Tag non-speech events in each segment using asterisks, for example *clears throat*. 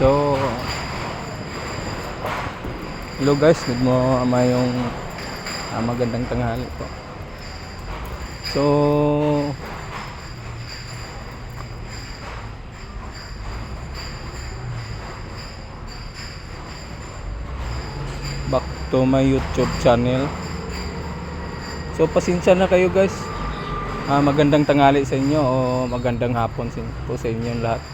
So, hello guys, good mo ama yung ah, magandang tanghali po. So, back to my YouTube channel. So, pasensya na kayo guys. Ah, magandang tanghali sa inyo o magandang hapon po sa inyong lahat.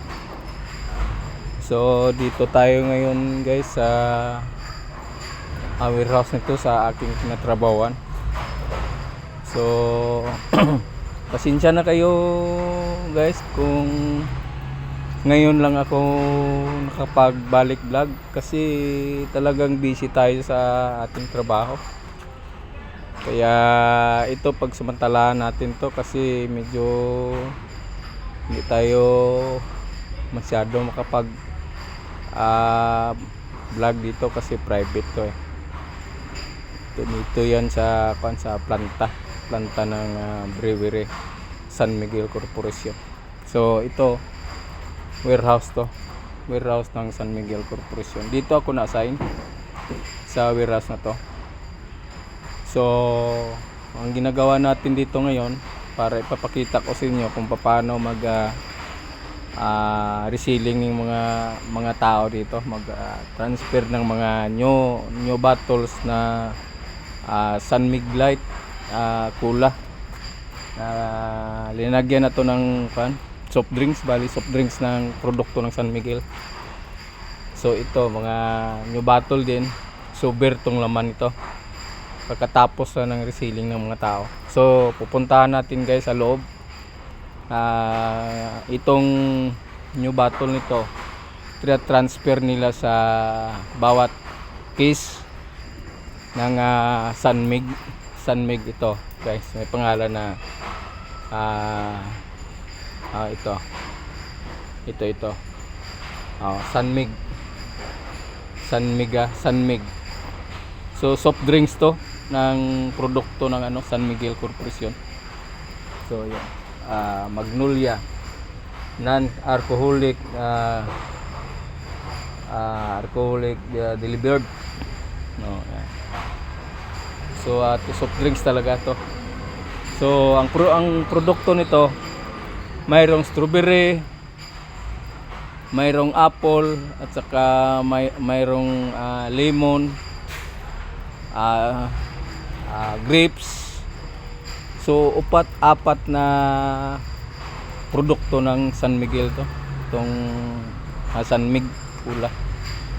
So dito tayo ngayon guys sa uh, warehouse nito sa aking kinatrabawan. So *clears throat* pasensya na kayo guys kung ngayon lang ako nakapagbalik vlog kasi talagang busy tayo sa ating trabaho. Kaya ito pagsamantalahan natin to kasi medyo hindi tayo masyado makapag ah vlog dito kasi private to eh. Ito, dito yan sa kwan sa planta, planta ng ah, brewery San Miguel Corporation. So ito warehouse to. Warehouse ng San Miguel Corporation. Dito ako na-assign sa warehouse na to. So, ang ginagawa natin dito ngayon para ipapakita ko sa inyo kung paano mag ah, ah, reselling ng mga mga tao dito, mag ah, ng mga new new bottles na ah, San Miglite ah, Kula. Ah, linagyan na to ng kan soft drinks, bali soft drinks ng produkto ng San Miguel. So ito mga new bottle din, sober tong laman ito pagkatapos na ng reselling ng mga tao. So, pupuntahan natin guys sa loob. Ah, itong new bottle nito, transfer nila sa bawat case ng ah, San Mig. San Mig ito, guys. May pangalan na ah ah, ito. Ito ito. Oh, San Mig. San Miga, San Mig. So soft drinks to ng produkto ng ano San Miguel Corporation. So yan. Ah, Magnolia non-alcoholic ah ah, alcoholic ah, delivered. No, yan. So at soft drinks talaga to. So ang pro ang produkto nito mayroong strawberry, mayroong apple at saka may mayroong ah, lemon, ah, ah, grapes. So upat apat na produkto ng San Miguel to. Itong ah, San Mig Pula.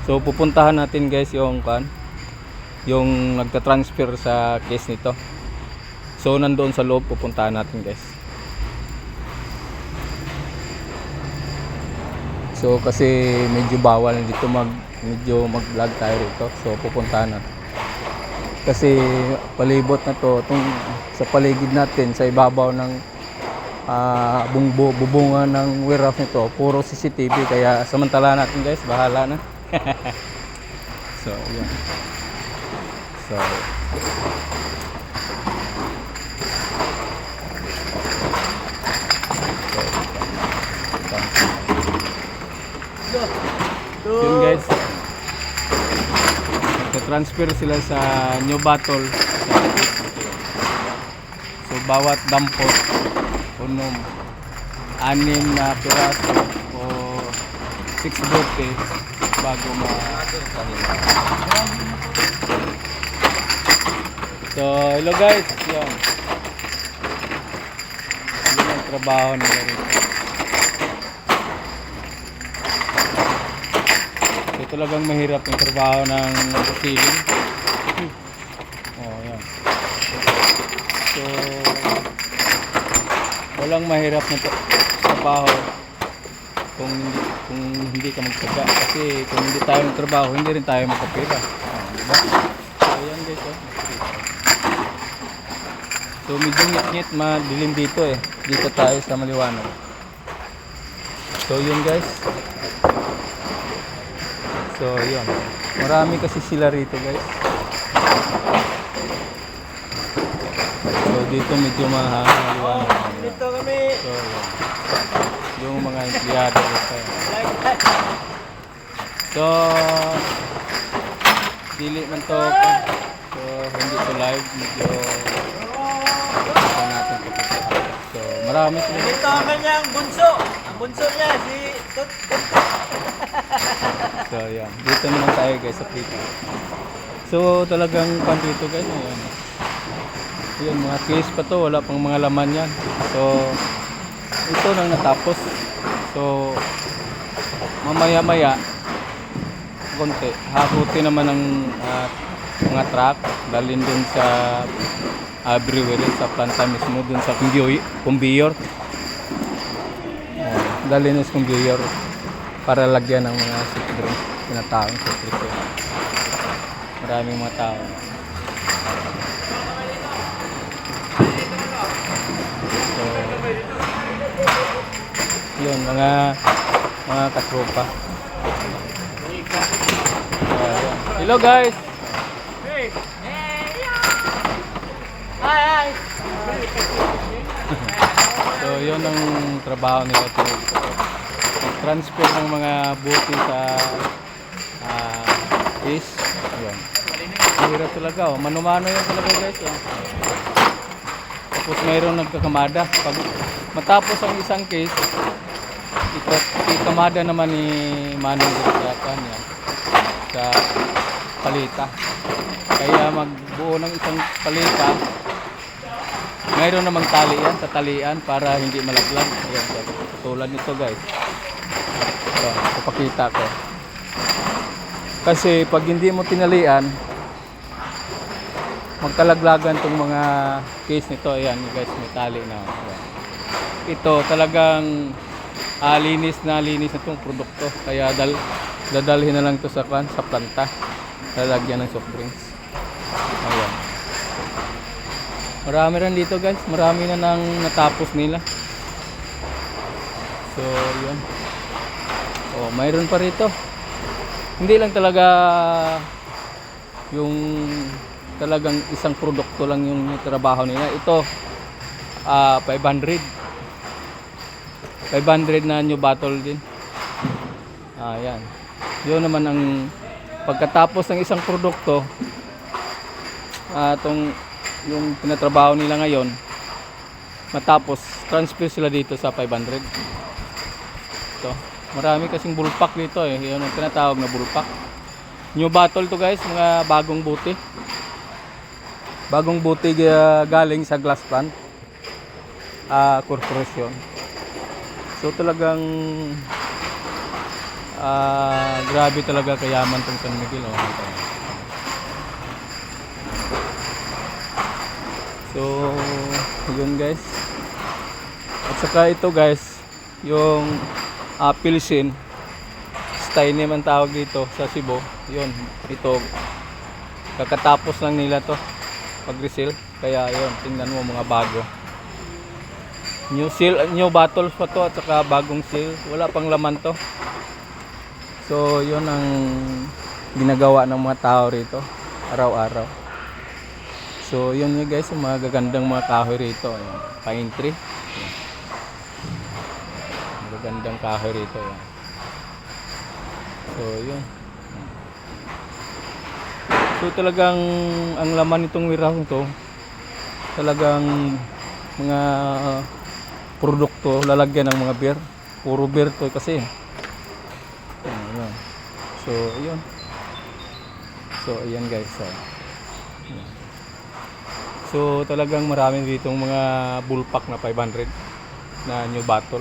So pupuntahan natin guys yung kan yung nagta-transfer sa case nito. So nandoon sa loob pupuntahan natin guys. So kasi medyo bawal dito mag medyo mag-vlog tayo rito. So pupuntahan natin. Kasi palibot na to tong sa paligid natin sa ibabaw ng ah bungbo bubungan ng warehouse nito puro CCTV kaya samantala natin guys bahala na. *laughs* so yun. So Yun guys. Nagka-transfer sila sa new bottle. So bawat dampot, unom, anim na piraso o 6 bote bago ma So hello guys. Yan ang trabaho nila rito. Talagang mahirap yung trabaho ng ceiling. Oh, yan. So walang mahirap na tra- trabaho kung hindi kung hindi ka magtyaga kasi kung hindi tayo magtrabaho hindi rin tayo makapira. Oh, di ba? So yan guys, oh. So medyo ngit-ngit madilim dito eh. Dito tayo sa maliwanag. So yun guys. So, yun. Marami kasi sila rito, guys. So, dito medyo mahaliwanag. Dito kami. So, yun. Yung mga empleyado dito. So, dili man to. So, hindi to live. Medyo ito natin to. So, marami sila. Ito ang kanyang bunso. Ang bunso niya, si *laughs* So, yan. Dito naman tayo guys sa Prito. So, talagang pan dito guys. Ayan. Yan, mga case pa to. Wala pang mga laman yan. So, ito nang natapos. So, mamaya-maya, konti. Hakuti naman ng ah, mga truck. Dalhin dun sa uh, brewery, sa planta mismo, dun sa kumbiyoy, sa kumbiyor para lagyan ng mga soft drinks. Tinatawag soft drinks. yun. Maraming mga tao. So, yun, mga mga katropa. Hello guys! Hi, hi. *laughs* So, yun ang trabaho nila to. Transfer ng mga buti sa ah is. Yun. Hirap talaga. Oh. Mano-mano yan talaga guys. Oh. Tapos mayroon nagkakamada. Pag matapos ang isang case, ika- ikamada naman ni Manong sa kanya sa palita. Kaya magbuo ng isang palita, mayroon namang tali yan sa talian para hindi malaglag. Ayan, so, tulad nito guys. Ito, ipakita ko. Kasi pag hindi mo tinalian, magkalaglagan tong mga case nito. Ayan guys, may tali na. Ito talagang ah, linis na linis na itong produkto. Kaya dal dadalhin na lang to sa kan sa planta. Lalagyan ng soft drinks. Ayan. Marami rin dito guys. Marami na nang natapos nila. So, yun. Oh, mayroon pa rito. Hindi lang talaga yung talagang isang produkto lang yung trabaho nila. Ito, ah 500. 500 na new bottle din. Ah, yan. Yun naman ang pagkatapos ng isang produkto, ah tong yung tinatrabaho nila ngayon, matapos transfer sila dito sa 500. Ito. Marami kasing bulpak dito eh. Yun ang tinatawag na bulpak. New bottle to guys, mga bagong buti. Bagong buti ah, galing sa glass plant. Ah, corporation. So talagang ah grabe talaga kayaman tong San Miguel. Oh. So, yun guys. At saka ito guys, yung uh, Pilsin, style naman tawag dito sa Cebu. Yun, ito, kakatapos lang nila to pag-reseal. Kaya yun, tingnan mo mga bago. New seal, new bottles pa to at saka bagong seal. Wala pang laman to. So, yun ang ginagawa ng mga tao rito araw-araw. So, yun yun guys, yung mga gagandang mga kahoy rito. Ayan, pine tree. Magagandang kahoy rito. So, yun. So, talagang ang laman nitong warehouse nito, talagang mga produkto lalagyan ng mga beer. Puro beer to kasi. Ayan. So, ayun. So, ayan guys. ah. Ayan. So talagang marami ditong mga bulpak na 500 na new bottle.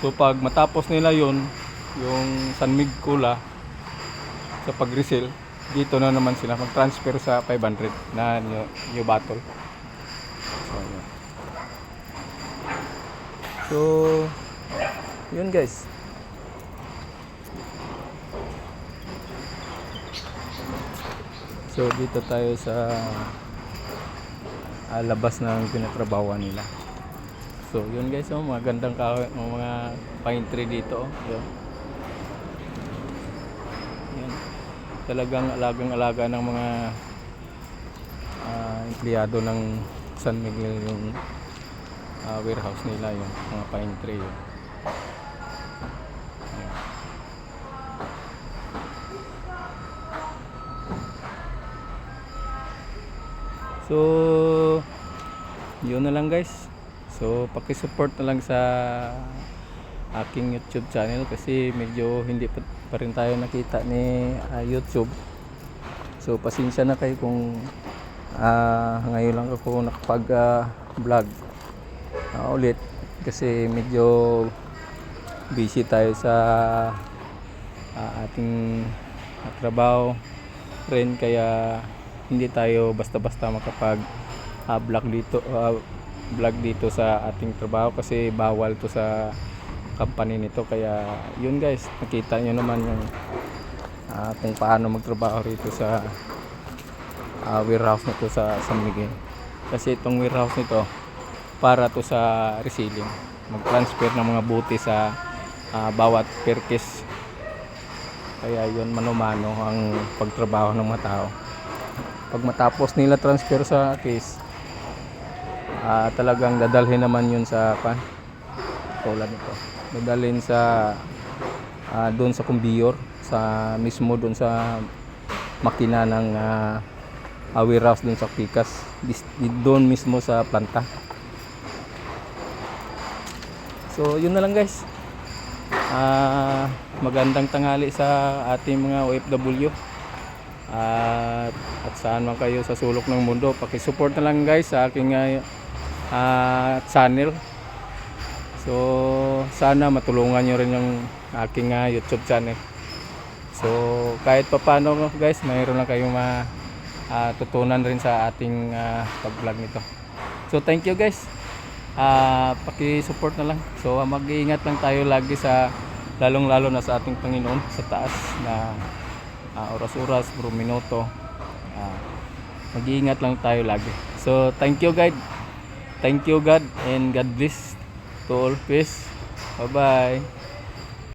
So pag matapos nila yon yung San Mig Cola sa pag-resell, dito na naman sila mag-transfer sa 500 na new, new bottle. So, yun. So, yun guys. So dito tayo sa ah, labas ng pinatrabawan nila. So, yun guys, oh, mga gandang kahoy, oh, mga pine dito. Oh. Yun. Yun. Talagang alagang-alaga ng mga uh, empleyado ng San Miguel yung uh, warehouse nila yung mga pine tree. Yun. So, yun na lang guys. So, pakisupport na lang sa aking YouTube channel kasi medyo hindi pa, pa rin tayo nakita ni ah, YouTube. So, pasensya na kayo kung ah, ngayon lang ako nakapag-vlog ulit kasi medyo busy tayo sa ah, ating ah, trabaho rin kaya hindi tayo basta-basta makapag ah, vlog dito ah, vlog dito sa ating trabaho kasi bawal to sa company nito. Kaya yun guys nakita nyo naman yung ah, kung paano magtrabaho rito sa ah, warehouse nito sa San kasi itong warehouse nito para to sa reselling mag-transfer ng mga buti sa ah, bawat perkis. Kaya yun mano-mano ang pagtrabaho ng mga tao. Pag matapos nila transfer sa case ah, talagang dadalhin naman yun sa pan tulad nito. Dadalhin sa ah, doon sa kumbiyor sa mismo doon sa makina ng ah, ah, warehouse doon sa Pikas doon mismo sa planta. So yun na lang guys. Ah, magandang tanghali sa ating mga OFW. At at saan man kayo sa sulok ng mundo, paki-support na lang guys sa aking ah, ah, channel. So, sana matulungan nyo rin yung aking ah, YouTube channel. So, kahit papano guys, mayroon lang kayong matutunan rin sa ating ah, pag-vlog nito. So, thank you guys ah paki-support na lang. So ah, mag-iingat lang tayo lagi sa lalong-lalo na sa ating Panginoon sa taas na ah, oras-oras, bro minuto. Ah, mag-iingat lang tayo lagi. So thank you God. Thank you God and God bless to all. Peace. Bye-bye.